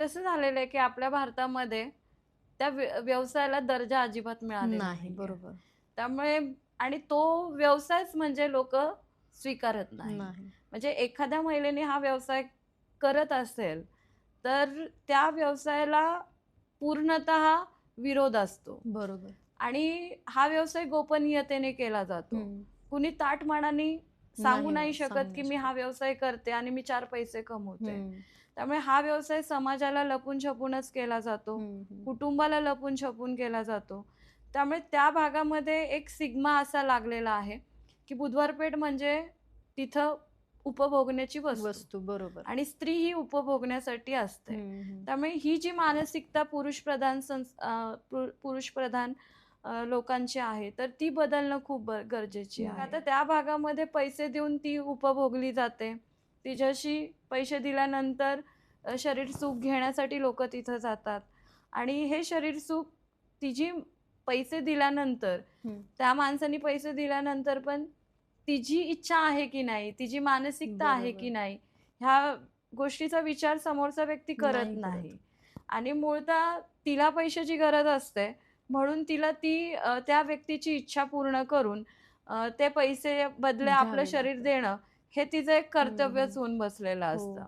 कसं झालेलं आहे की आपल्या भारतामध्ये त्या व्य- व्यवसायाला दर्जा अजिबात मिळालेला नाही. बरोबर. त्यामुळे आणि तो व्यवसायच म्हणजे लोक स्वीकारत नाही. नाही. म्हणजे एखाद्या महिलेने हा व्यवसाय करत असेल तर त्या व्यवसायाला पूर्णत विरोध असतो. बरोबर. आणि हा व्यवसाय गोपनीयतेने केला जातो. हम्म. कुणी ताटमानाने सांगू नाही, शकत की मी हा. व्यवसाय करते आणि मी चार पैसे कमवते. त्यामुळे हा व्यवसाय समाजाला लपून छपूनच केला जातो. कुटुंबाला लपून छपून केला जातो त्यामुळे त्या भागामध्ये एक सिग्मा असा लागलेला आहे की बुधवारपेठ म्हणजे तिथं उपभोगण्याची वस्तू बरोबर आणि स्त्री ही उपभोगण्यासाठी असते. त्यामुळे ही जी मानसिकता पुरुष प्रधान पुरुष प्रधान लोकांची आहे तर ती बदलणं खूप गरजेची आहे. आता त्या भागामध्ये पैसे देऊन ती उपभोगली जाते तिच्याशी पैसे दिल्यानंतर शरीर सुख घेण्यासाठी लोक तिथं जातात आणि हे शरीर सुख तिची पैसे दिल्यानंतर. त्या माणसाने पैसे दिल्यानंतर पण तिची इच्छा आहे की नाही तिची मानसिकता आहे. की नाही ह्या गोष्टीचा विचार समोरचा व्यक्ती करत नाही करत. नाही आणि मूळतः तिला पैशाची गरज असते म्हणून तिला ती त्या व्यक्तीची इच्छा पूर्ण करून ते पैसे बदले आपलं शरीर. देणं हे तिचं एक कर्तव्यच. होऊन बसलेलं हो. असतं